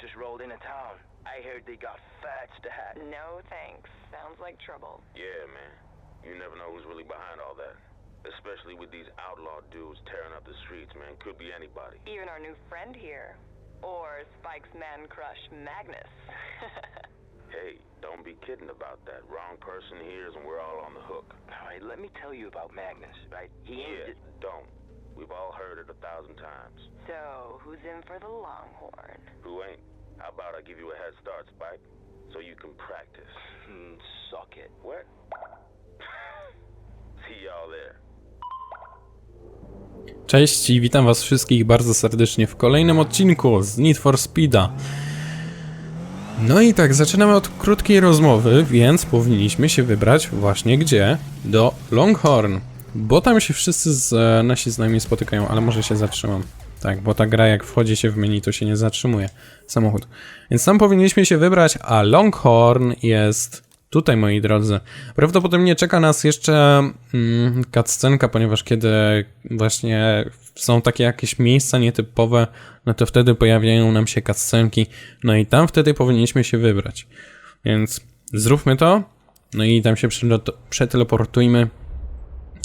just rolled into town. I heard they got fat stack. No thanks. Sounds like trouble. Yeah, man. You never know who's really behind all that. Especially with these outlaw dudes tearing up the streets, man. Could be anybody. Even our new friend here. Or Spike's man crush, Magnus. Hey, don't be kidding about that. Wrong person hears and we're all on the hook. All right, let me tell you about Magnus, right? He ain't Yeah, just... don't. We've all heard it a thousand times. so, who's in for the Longhorn? Who ain't? How about I give you a head start, Spike? So you can practice. Hmm, suck it. What? See y'all there. Cześć i witam was wszystkich bardzo serdecznie w kolejnym odcinku z Need for Speeda. No i tak, zaczynamy od krótkiej rozmowy, więc powinniśmy się wybrać właśnie gdzie? Do Longhorn. Bo tam się wszyscy z, e, nasi znajomi spotykają, ale może się zatrzymam. Tak, bo ta gra jak wchodzi się w menu, to się nie zatrzymuje samochód. Więc tam powinniśmy się wybrać, a Longhorn jest tutaj, moi drodzy. Prawdopodobnie czeka nas jeszcze mm, cutscenka, ponieważ kiedy właśnie są takie jakieś miejsca nietypowe, no to wtedy pojawiają nam się cutscenki, no i tam wtedy powinniśmy się wybrać. Więc zróbmy to, no i tam się przeteleportujmy.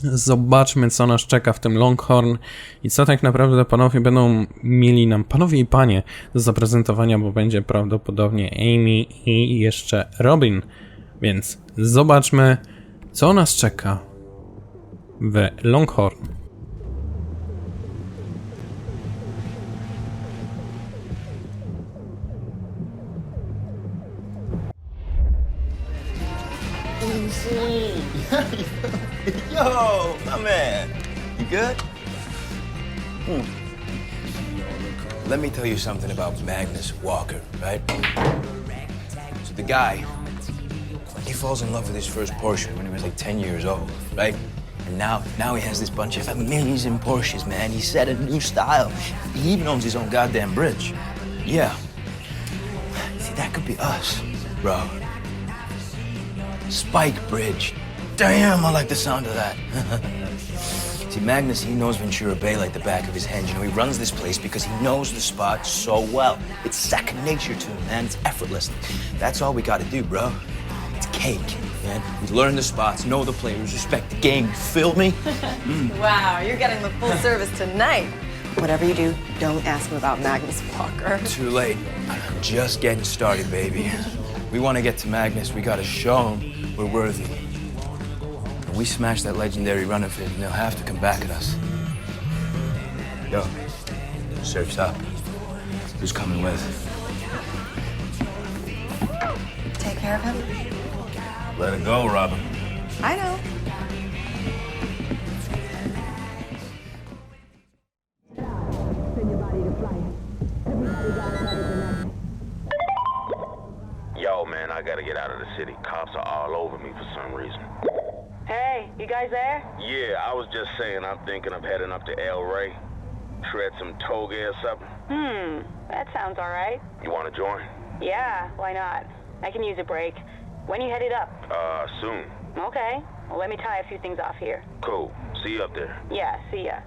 Zobaczmy, co nas czeka w tym Longhorn i co tak naprawdę panowie będą mieli nam, panowie i panie, do zaprezentowania, bo będzie prawdopodobnie Amy i jeszcze Robin. Więc zobaczmy, co nas czeka w Longhorn. Yo, my man. You good? Hmm. Let me tell you something about Magnus Walker, right? So the guy, falls in love with his first Porsche when he was like 10 years old, right? And now, now he has this bunch of amazing Porsches, man. He set a new style. He even owns his own goddamn bridge. Yeah. See, that could be us, bro. Spike Bridge. Damn, I like the sound of that. See, Magnus, he knows Ventura Bay like the back of his hand. You know, he runs this place because he knows the spot so well. It's second nature to him, man. It's effortless. That's all we gotta do, bro. Cake, man. We learn the spots, know the players, respect the game. You feel me? Wow, you're getting the full service tonight. Whatever you do, don't ask him about Magnus Walker. Too late. I'm just getting started, baby. We want to get to Magnus. We gotta show him we're worthy. When we smash that legendary run of it, they'll have to come back at us. Yo, surf's up. Who's coming with? Take care of him. Let it go, Robin. I know. Yo, man, I gotta get out of the city. Cops are all over me for some reason. Hey, you guys there? Yeah, I was just saying I'm thinking of heading up to El Rey. Shred some toga or something. Hmm, that sounds all right. You wanna join? Yeah, why not? I can use a break. When you headed up? Uh, soon. Okay. Well, let me tie a few things off here. Cool. See you up there. Yeah, see ya.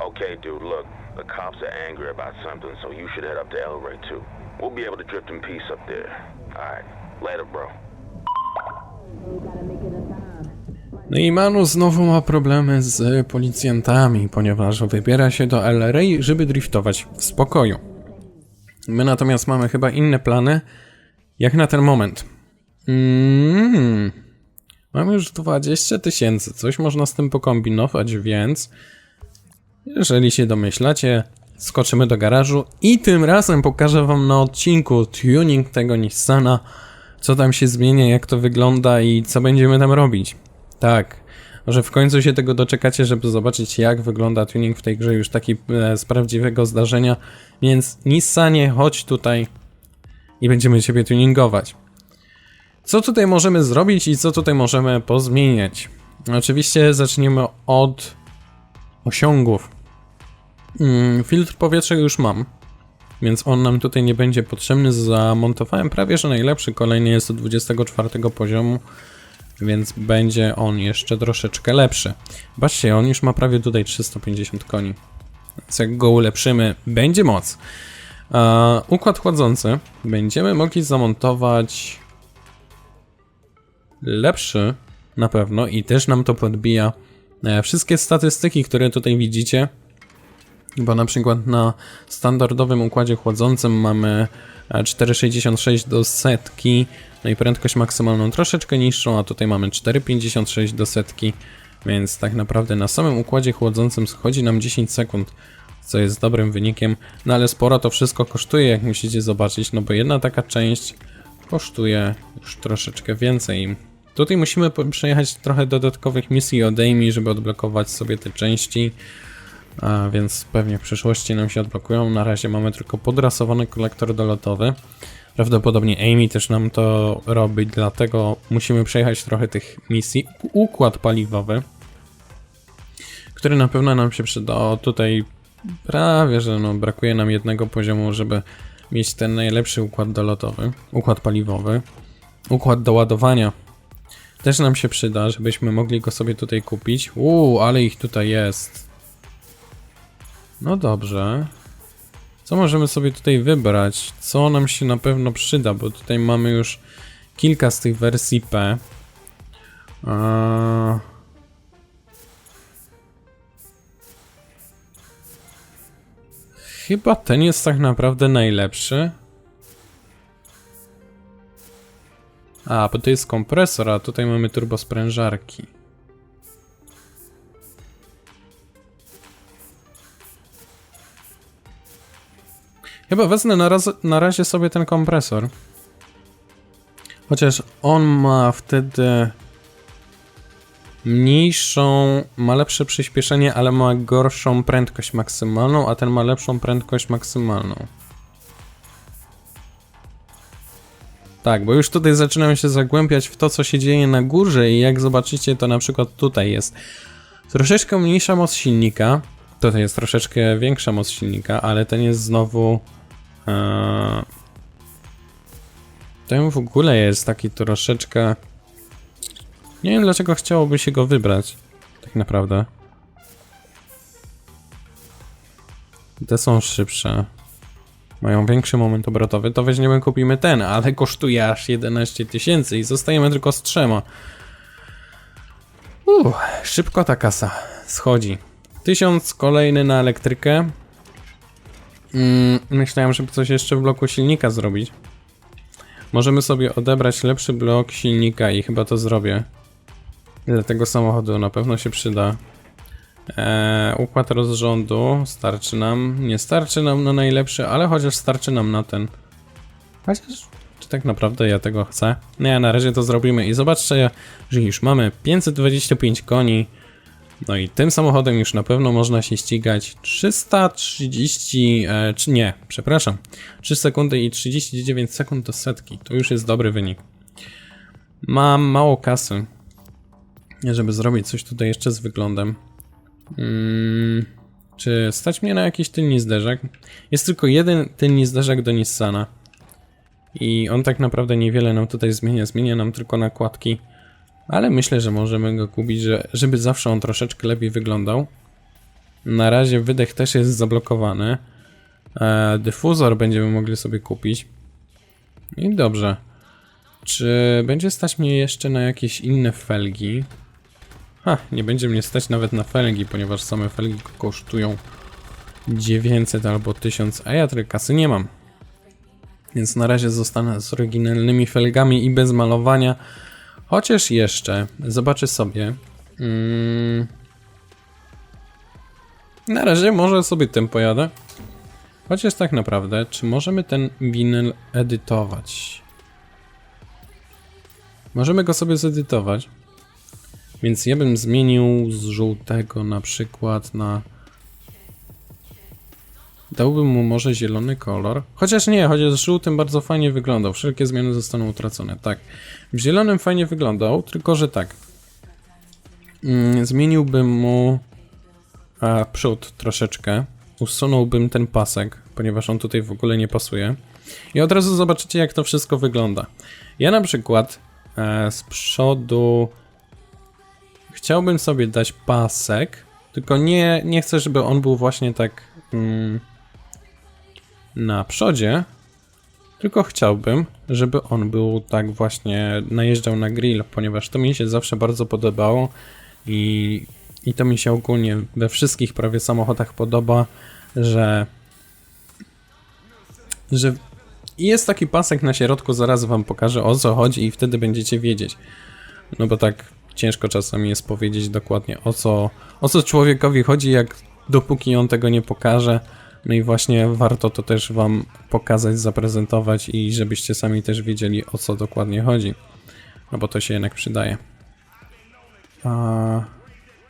Okay, dude, look. The cops are angry about something, so you should head up to El Rey, too. We'll be able to drift in peace up there. Alright. Later, bro. No i Manu znowu ma problemy z policjantami, ponieważ wybiera się do El Rey, żeby driftować w spokoju. My natomiast mamy chyba inne plany, jak na ten moment. Mm. Mamy już 20 tysięcy, coś można z tym pokombinować, więc jeżeli się domyślacie, skoczymy do garażu i tym razem pokażę wam na odcinku tuning tego Nissana, co tam się zmienia, jak to wygląda i co będziemy tam robić. Tak, że w końcu się tego doczekacie, żeby zobaczyć jak wygląda tuning w tej grze już taki e, z prawdziwego zdarzenia, więc Nissanie, chodź tutaj i będziemy ciebie tuningować. Co tutaj możemy zrobić i co tutaj możemy pozmieniać? Oczywiście zaczniemy od osiągów. Mm, filtr powietrza już mam. więc on nam tutaj nie będzie potrzebny. Zamontowałem prawie, że najlepszy, kolejny jest do 24 poziomu, więc będzie on jeszcze troszeczkę lepszy. Patrzcie, on już ma prawie tutaj 350 koni. Więc jak go ulepszymy, będzie moc. Układ chłodzący będziemy mogli zamontować lepszy na pewno i też nam to podbija e, wszystkie statystyki, które tutaj widzicie. Bo na przykład na standardowym układzie chłodzącym mamy e, 4,66 do setki, no i prędkość maksymalną troszeczkę niższą, a tutaj mamy 4,56 do setki, więc tak naprawdę na samym układzie chłodzącym schodzi nam 10 sekund, co jest dobrym wynikiem, no ale sporo to wszystko kosztuje, jak musicie zobaczyć, no bo jedna taka część kosztuje już troszeczkę więcej. Tutaj musimy przejechać trochę dodatkowych misji od Amy, żeby odblokować sobie te części. A więc pewnie w przyszłości nam się odblokują. Na razie mamy tylko podrasowany kolektor dolotowy. Prawdopodobnie Amy też nam to robi, dlatego musimy przejechać trochę tych misji. Układ paliwowy, który na pewno nam się przyda. O, tutaj prawie, że no, brakuje nam jednego poziomu, żeby mieć ten najlepszy układ dolotowy, układ paliwowy. Układ do ładowania też nam się przyda, żebyśmy mogli go sobie tutaj kupić. Uuu, ale ich tutaj jest. No dobrze. Co możemy sobie tutaj wybrać? Co nam się na pewno przyda, bo tutaj mamy już kilka z tych wersji P. A... Chyba ten jest tak naprawdę najlepszy. A, bo to jest kompresor, a tutaj mamy turbosprężarki. Chyba wezmę na, raz, na razie sobie ten kompresor. Chociaż on ma wtedy mniejszą, ma lepsze przyspieszenie, ale ma gorszą prędkość maksymalną, a ten ma lepszą prędkość maksymalną. Tak, bo już tutaj zaczynam się zagłębiać w to, co się dzieje na górze i jak zobaczycie, to na przykład tutaj jest troszeczkę mniejsza moc silnika, tutaj jest troszeczkę większa moc silnika, ale ten jest znowu... Ee, ten w ogóle jest taki troszeczkę... Nie wiem dlaczego chciałoby się go wybrać, tak naprawdę. Te są szybsze. Mają większy moment obrotowy, to weźmiemy, kupimy ten, ale kosztuje aż 11 tysięcy i zostajemy tylko z trzema. Uff, szybko ta kasa schodzi. 1000 kolejny na elektrykę. Mm, myślałem, żeby coś jeszcze w bloku silnika zrobić. Możemy sobie odebrać lepszy blok silnika i chyba to zrobię. Dla tego samochodu na pewno się przyda. Eee, układ rozrządu starczy nam. Nie starczy nam na najlepszy, ale chociaż starczy nam na ten. Chociaż, czy tak naprawdę ja tego chcę? Nie, na razie to zrobimy i zobaczcie, że już mamy 525 koni. No i tym samochodem już na pewno można się ścigać 330, e, czy nie, przepraszam, 3 sekundy i 39 sekund do setki. To już jest dobry wynik. Mam mało kasy, żeby zrobić coś tutaj jeszcze z wyglądem. Mm, czy stać mnie na jakiś tylny zderzak? Jest tylko jeden tylny zderzak do Nissana. I on tak naprawdę niewiele nam tutaj zmienia. Zmienia nam tylko nakładki. Ale myślę, że możemy go kupić, że, żeby zawsze on troszeczkę lepiej wyglądał. Na razie wydech też jest zablokowany. E, dyfuzor będziemy mogli sobie kupić. I dobrze. Czy będzie stać mnie jeszcze na jakieś inne felgi? Ha, nie będzie mnie stać nawet na felgi, ponieważ same felgi kosztują 900 albo 1000, a ja tyle kasy nie mam. Więc na razie zostanę z oryginalnymi felgami i bez malowania. Chociaż jeszcze zobaczę sobie. Mm, na razie może sobie tym pojadę. Chociaż tak naprawdę, czy możemy ten winyl edytować? Możemy go sobie zedytować. Więc ja bym zmienił z żółtego na przykład na... Dałbym mu może zielony kolor. Chociaż nie, chociaż z żółtym bardzo fajnie wyglądał. Wszelkie zmiany zostaną utracone. Tak. W zielonym fajnie wyglądał, tylko że tak. Mm, zmieniłbym mu a, przód troszeczkę. usunąłbym ten pasek, ponieważ on tutaj w ogóle nie pasuje. I od razu zobaczycie, jak to wszystko wygląda. Ja na przykład e, z przodu chciałbym sobie dać pasek, tylko nie, nie chcę, żeby on był właśnie tak mm, na przodzie, tylko chciałbym, żeby on był tak właśnie najeżdżał na grill, ponieważ to mi się zawsze bardzo podobało i, i to mi się ogólnie we wszystkich prawie samochodach podoba, że że jest taki pasek na środku, zaraz wam pokażę o co chodzi i wtedy będziecie wiedzieć. No bo tak ciężko czasami jest powiedzieć dokładnie o co, o co człowiekowi chodzi, jak dopóki on tego nie pokaże. No i właśnie warto to też wam pokazać, zaprezentować i żebyście sami też wiedzieli o co dokładnie chodzi. No bo to się jednak przydaje. A...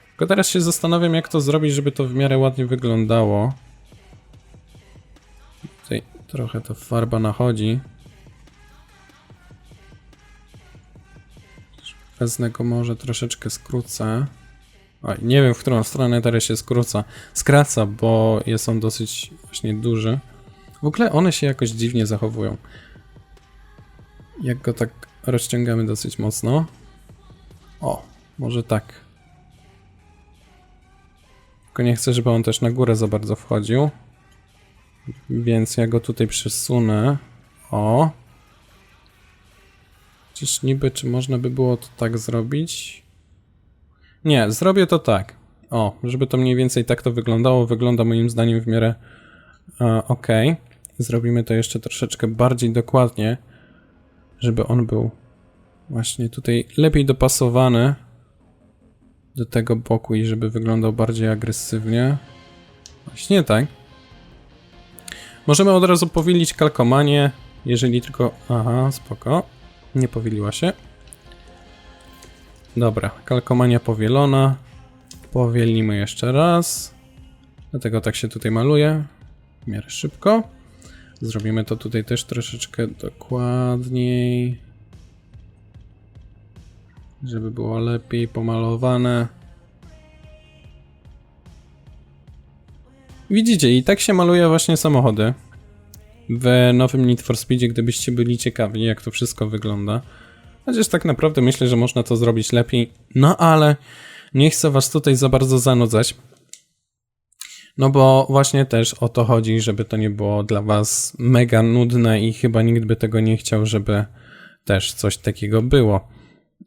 Tylko teraz się zastanawiam jak to zrobić, żeby to w miarę ładnie wyglądało. Tutaj trochę ta farba nachodzi. Wezmę go może troszeczkę skrócę. Oj, nie wiem, w którą stronę teraz się skróca. Skraca, bo jest on dosyć właśnie duży. W ogóle one się jakoś dziwnie zachowują. Jak go tak rozciągamy dosyć mocno. O, może tak. Tylko nie chcę, żeby on też na górę za bardzo wchodził. Więc ja go tutaj przesunę. O. Czyż niby, czy można by było to tak zrobić? Nie, zrobię to tak. O, żeby to mniej więcej tak to wyglądało. Wygląda moim zdaniem w miarę e, ok. Zrobimy to jeszcze troszeczkę bardziej dokładnie, żeby on był właśnie tutaj lepiej dopasowany do tego boku i żeby wyglądał bardziej agresywnie. Właśnie tak. Możemy od razu powilić kalkomanię, jeżeli tylko... Aha, spoko. Nie powiliła się. Dobra, kalkomania powielona. Powielnimy jeszcze raz. Dlatego tak się tutaj maluje. W miarę szybko. Zrobimy to tutaj też troszeczkę dokładniej. Żeby było lepiej pomalowane. Widzicie, i tak się maluje właśnie samochody. W nowym Need for Speedzie, gdybyście byli ciekawi, jak to wszystko wygląda. Chociaż tak naprawdę myślę, że można to zrobić lepiej. No ale nie chcę was tutaj za bardzo zanudzać. No bo właśnie też o to chodzi, żeby to nie było dla was mega nudne i chyba nikt by tego nie chciał, żeby też coś takiego było.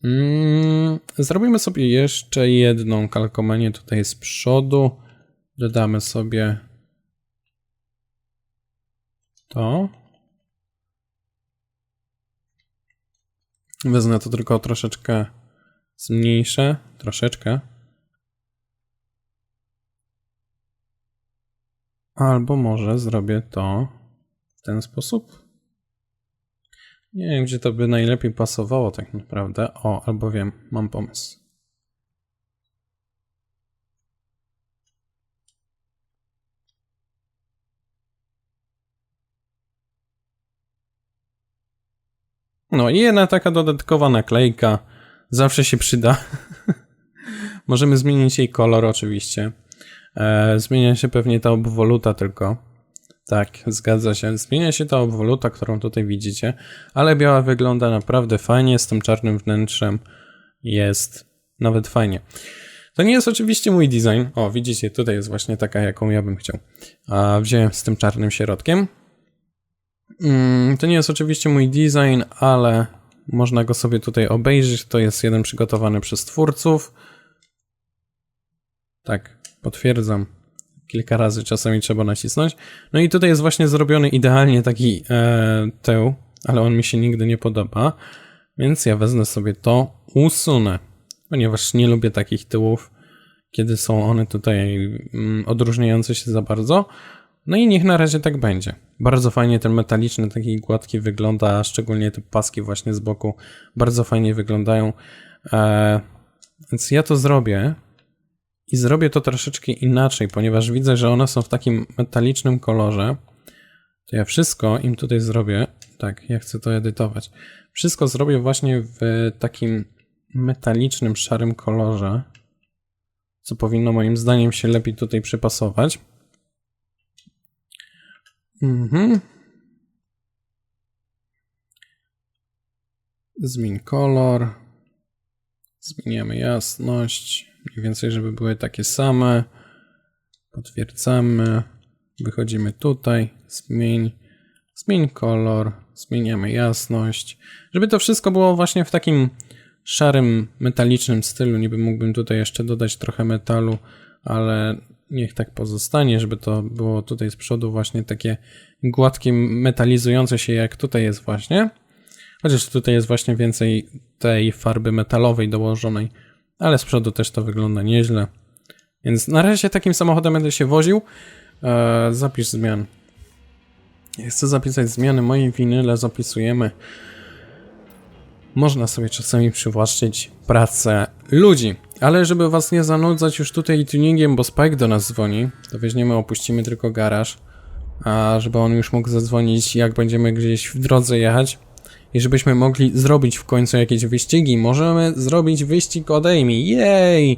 Mm, zrobimy sobie jeszcze jedną kalkomanię tutaj z przodu. Dodamy sobie to. Wezmę to tylko troszeczkę zmniejszę, troszeczkę. Albo może zrobię to w ten sposób. Nie wiem, gdzie to by najlepiej pasowało tak naprawdę. O, albo wiem, mam pomysł. No i jedna taka dodatkowa naklejka zawsze się przyda. Możemy zmienić jej kolor oczywiście. E, zmienia się pewnie ta obwoluta tylko. Tak, zgadza się. Zmienia się ta obwoluta, którą tutaj widzicie, ale biała wygląda naprawdę fajnie z tym czarnym wnętrzem. Jest nawet fajnie. To nie jest oczywiście mój design. O, widzicie, tutaj jest właśnie taka, jaką ja bym chciał. A wziąłem z tym czarnym środkiem. Mm, to nie jest oczywiście mój design, ale można go sobie tutaj obejrzeć. To jest jeden przygotowany przez twórców. Tak, potwierdzam. Kilka razy czasami trzeba nacisnąć. No i tutaj jest właśnie zrobiony idealnie taki e, tył, ale on mi się nigdy nie podoba. Więc ja wezmę sobie to, usunę, ponieważ nie lubię takich tyłów, kiedy są one tutaj mm, odróżniające się za bardzo. No i niech na razie tak będzie. Bardzo fajnie ten metaliczny, taki gładki wygląda, szczególnie te paski właśnie z boku bardzo fajnie wyglądają. E, więc ja to zrobię i zrobię to troszeczkę inaczej, ponieważ widzę, że one są w takim metalicznym kolorze. To ja wszystko im tutaj zrobię. Tak, ja chcę to edytować. Wszystko zrobię właśnie w takim metalicznym, szarym kolorze, co powinno moim zdaniem się lepiej tutaj przypasować. Mhm. Zmień kolor. Zmieniamy jasność. Mniej więcej, żeby były takie same. Potwierdzamy. Wychodzimy tutaj. Zmień. Zmień kolor. Zmieniamy jasność. Żeby to wszystko było właśnie w takim szarym, metalicznym stylu. Niby mógłbym tutaj jeszcze dodać trochę metalu, ale niech tak pozostanie, żeby to było tutaj z przodu właśnie takie gładkie, metalizujące się, jak tutaj jest właśnie. Chociaż tutaj jest właśnie więcej tej farby metalowej dołożonej, ale z przodu też to wygląda nieźle. Więc na razie takim samochodem będę się woził. Eee, zapisz zmian. Chcę zapisać zmiany mojej winy, ale zapisujemy. Można sobie czasami przywłaszczyć pracę ludzi. Ale żeby was nie zanudzać już tutaj tuningiem, bo Spike do nas dzwoni, to weźmiemy, opuścimy tylko garaż, a żeby on już mógł zadzwonić, jak będziemy gdzieś w drodze jechać. I żebyśmy mogli zrobić w końcu jakieś wyścigi. Możemy zrobić wyścig od Amy. Jej!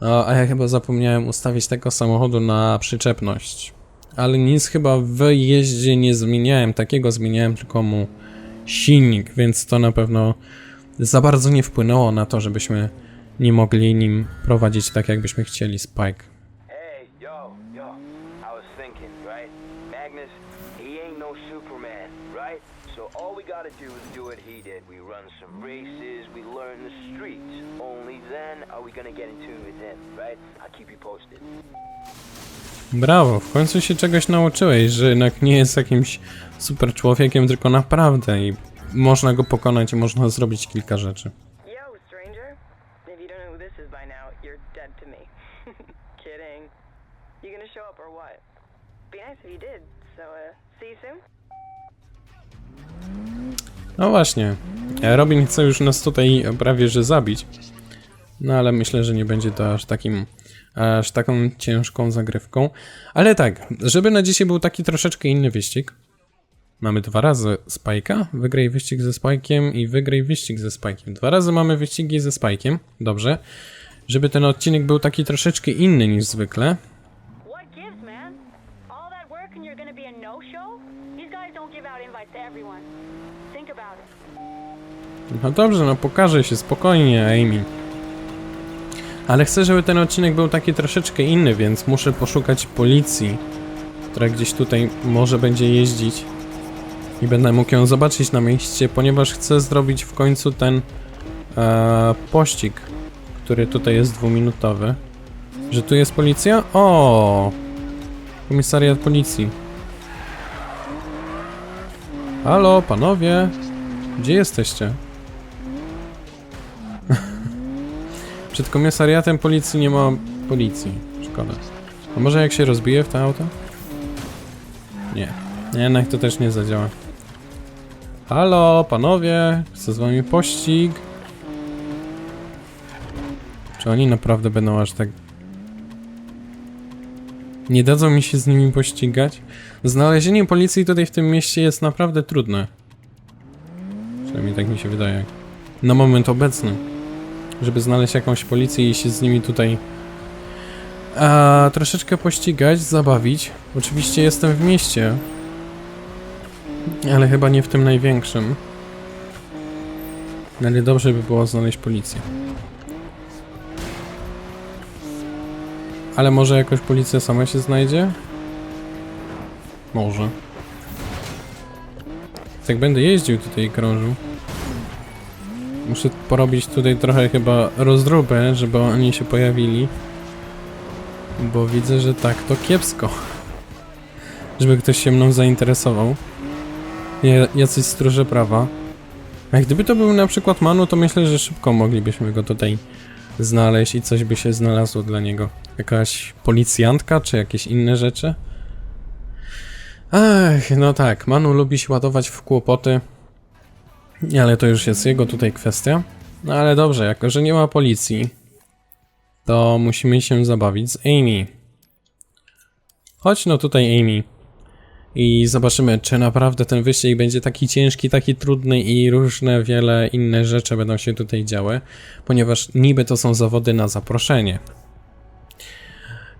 A ja chyba zapomniałem ustawić tego samochodu na przyczepność. Ale nic chyba w jeździe nie zmieniałem. Takiego zmieniałem tylko mu silnik, więc to na pewno za bardzo nie wpłynęło na to, żebyśmy nie mogli nim prowadzić tak, jakbyśmy chcieli Spike. Brawo, w końcu się czegoś nauczyłeś, że jednak nie jest jakimś super człowiekiem, tylko naprawdę i można go pokonać i można zrobić kilka rzeczy. You did. So, uh, see you soon? No właśnie, e, Robin chce już nas tutaj prawie że zabić, no ale myślę, że nie będzie to aż takim, aż taką ciężką zagrywką. Ale tak, żeby na dzisiaj był taki troszeczkę inny wyścig, mamy dwa razy Spike'a, wygraj wyścig ze Spike'iem i wygraj wyścig ze Spike'iem. Dwa razy mamy wyścigi ze Spike'iem, dobrze. Żeby ten odcinek był taki troszeczkę inny niż zwykle, No dobrze, no pokażę się spokojnie, Amy. Ale chcę, żeby ten odcinek był taki troszeczkę inny, więc muszę poszukać policji, która gdzieś tutaj może będzie jeździć. I będę mógł ją zobaczyć na mieście, ponieważ chcę zrobić w końcu ten e, pościg, który tutaj jest dwuminutowy. Że tu jest policja? O! Komisariat policji. Halo, panowie! Gdzie jesteście? Przed komisariatem policji nie ma policji. Szkoda. A może jak się rozbije w to auto? Nie. Jednak to też nie zadziała. Halo, panowie! Chcę z wami pościg. Czy oni naprawdę będą aż tak... Nie dadzą mi się z nimi pościgać? Znalezienie policji tutaj w tym mieście jest naprawdę trudne. Przynajmniej tak mi się wydaje. Na moment obecny. Żeby znaleźć jakąś policję i się z nimi tutaj a, troszeczkę pościgać, zabawić. Oczywiście jestem w mieście. Ale chyba nie w tym największym. Ale dobrze by było znaleźć policję. Ale może jakoś policja sama się znajdzie? Może. Tak będę jeździł tutaj i krążył. Muszę porobić tutaj trochę chyba rozdróbę, żeby oni się pojawili. Bo widzę, że tak to kiepsko. Żeby ktoś się mną zainteresował. Ja- Jacyś stróże prawa. A gdyby to był na przykład Manu, to myślę, że szybko moglibyśmy go tutaj znaleźć i coś by się znalazło dla niego. Jakaś policjantka, czy jakieś inne rzeczy? Ach, no tak, Manu lubi się ładować w kłopoty. Ale to już jest jego tutaj kwestia. No ale dobrze, jako że nie ma policji, to musimy się zabawić z Amy. Chodź no tutaj, Amy. I zobaczymy, czy naprawdę ten wyścig będzie taki ciężki, taki trudny i różne wiele inne rzeczy będą się tutaj działy, ponieważ niby to są zawody na zaproszenie.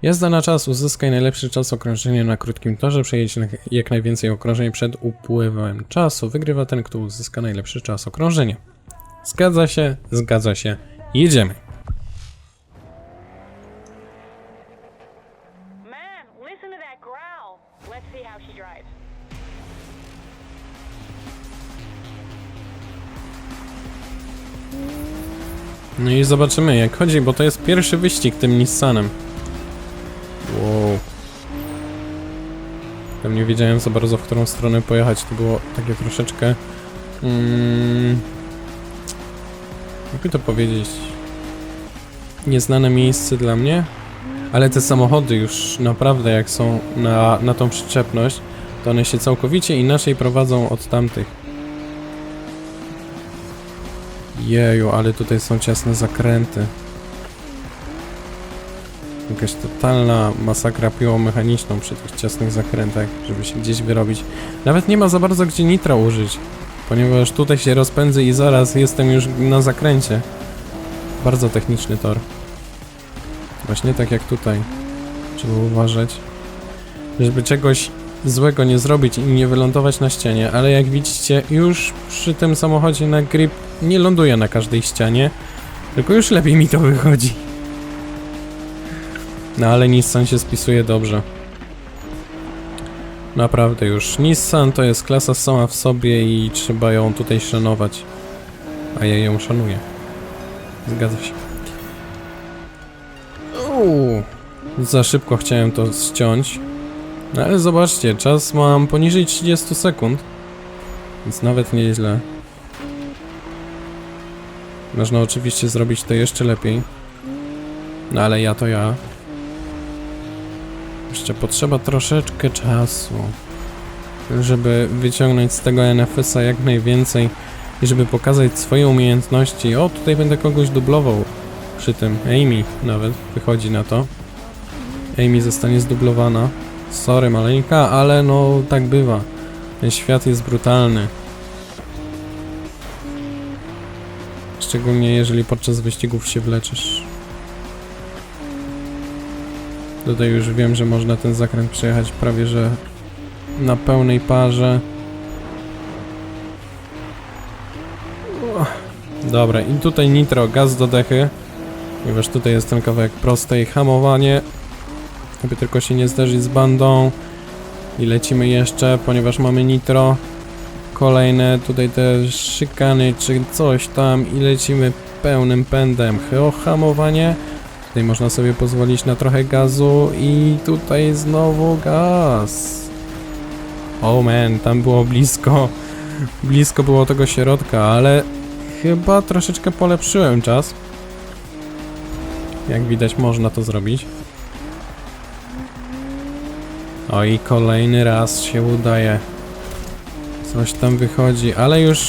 Jazda na czas, uzyskaj najlepszy czas okrążenia na krótkim torze, przejedź jak najwięcej okrążeń przed upływem czasu. Wygrywa ten, kto uzyska najlepszy czas okrążenia. Zgadza się, zgadza się. Jedziemy. No i zobaczymy jak chodzi, bo to jest pierwszy wyścig tym Nissanem. Wow. Tam nie wiedziałem za bardzo w którą stronę pojechać, to było takie troszeczkę... Mm, jakby to powiedzieć... Nieznane miejsce dla mnie, ale te samochody już naprawdę jak są na, na tą przyczepność, to one się całkowicie inaczej prowadzą od tamtych. Jeju, ale tutaj są ciasne zakręty. Jakaś totalna masakra piłą mechaniczną przy tych ciasnych zakrętach, żeby się gdzieś wyrobić. Nawet nie ma za bardzo gdzie nitra użyć, ponieważ tutaj się rozpędzę i zaraz jestem już na zakręcie. Bardzo techniczny tor. Właśnie tak jak tutaj. Trzeba uważać, żeby czegoś złego nie zrobić i nie wylądować na ścianie, ale jak widzicie, już przy tym samochodzie na grip nie ląduję na każdej ścianie, tylko już lepiej mi to wychodzi. No ale Nissan się spisuje dobrze. Naprawdę już. Nissan to jest klasa sama w sobie i trzeba ją tutaj szanować. A ja ją szanuję. Zgadza się. Uuu, za szybko chciałem to ściąć. No ale zobaczcie, czas mam poniżej 30 sekund. Więc nawet nieźle. Można oczywiście zrobić to jeszcze lepiej. No ale ja to ja. Jeszcze potrzeba troszeczkę czasu, żeby wyciągnąć z tego NFS-a jak najwięcej i żeby pokazać swoje umiejętności. O, tutaj będę kogoś dublował przy tym. Amy nawet wychodzi na to. Amy zostanie zdublowana. Sorry maleńka, ale no tak bywa. Ten świat jest brutalny. Szczególnie jeżeli podczas wyścigów się wleczysz. Tutaj już wiem, że można ten zakręt przejechać prawie że na pełnej parze. Dobra, i tutaj nitro, gaz do dechy. Ponieważ tutaj jest ten kawałek prostej, hamowanie. Aby tylko się nie zderzyć z bandą. I lecimy jeszcze, ponieważ mamy nitro. Kolejne tutaj te szykany czy coś tam i lecimy pełnym pędem. O hamowanie. Tutaj można sobie pozwolić na trochę gazu i tutaj znowu gaz. O man, tam było blisko. Blisko było tego środka, ale chyba troszeczkę polepszyłem czas. Jak widać można to zrobić. O i kolejny raz się udaje. Coś tam wychodzi, ale już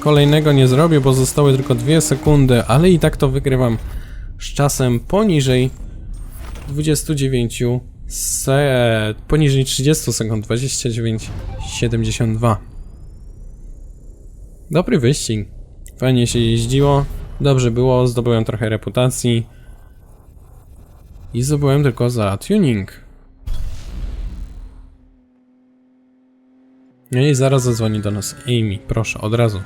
kolejnego nie zrobię, bo zostały tylko dwie sekundy, ale i tak to wygrywam z czasem poniżej 29 se, poniżej 30 sekund, 29,72. Dobry wyścig. Fajnie się jeździło, dobrze było, zdobyłem trochę reputacji i zdobyłem tylko za tuning. No i zaraz zadzwoni do nas Amy, proszę, od razu.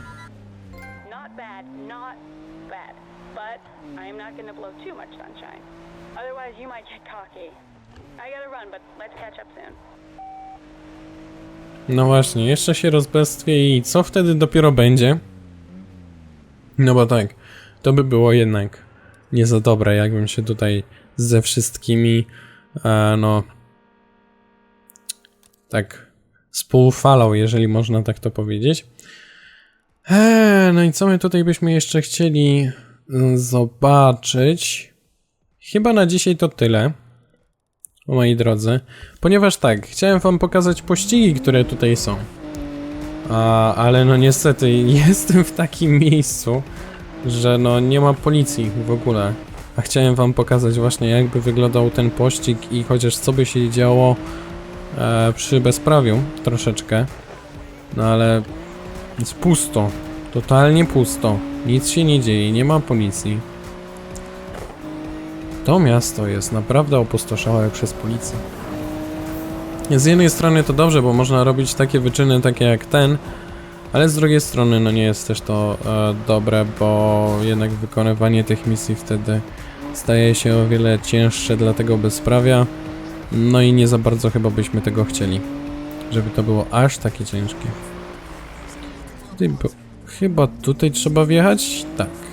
No właśnie, jeszcze się rozbestwię i co wtedy dopiero będzie? No bo tak, to by było jednak nie za dobre, jakbym się tutaj ze wszystkimi, e, no, tak współfalał, jeżeli można tak to powiedzieć. Eee, no i co my tutaj byśmy jeszcze chcieli mm, zobaczyć? Chyba na dzisiaj to tyle moi drodzy. Ponieważ tak, chciałem wam pokazać pościgi, które tutaj są. A, ale no niestety jestem w takim miejscu, że no nie ma policji w ogóle. A chciałem wam pokazać właśnie jakby wyglądał ten pościg i chociaż co by się działo e, przy bezprawiu troszeczkę. No ale jest pusto. Totalnie pusto. Nic się nie dzieje, nie ma policji. To miasto jest naprawdę opustoszałe przez policję. Z jednej strony to dobrze, bo można robić takie wyczyny takie jak ten, ale z drugiej strony no nie jest też to e, dobre, bo jednak wykonywanie tych misji wtedy staje się o wiele cięższe dla tego bezprawia. No i nie za bardzo chyba byśmy tego chcieli, żeby to było aż takie ciężkie. Chyba tutaj trzeba wjechać? Tak.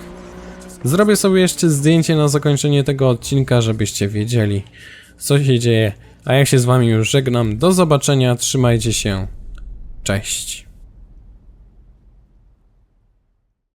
Zrobię sobie jeszcze zdjęcie na zakończenie tego odcinka, żebyście wiedzieli, co się dzieje. A ja się z wami już żegnam. Do zobaczenia, trzymajcie się. Cześć.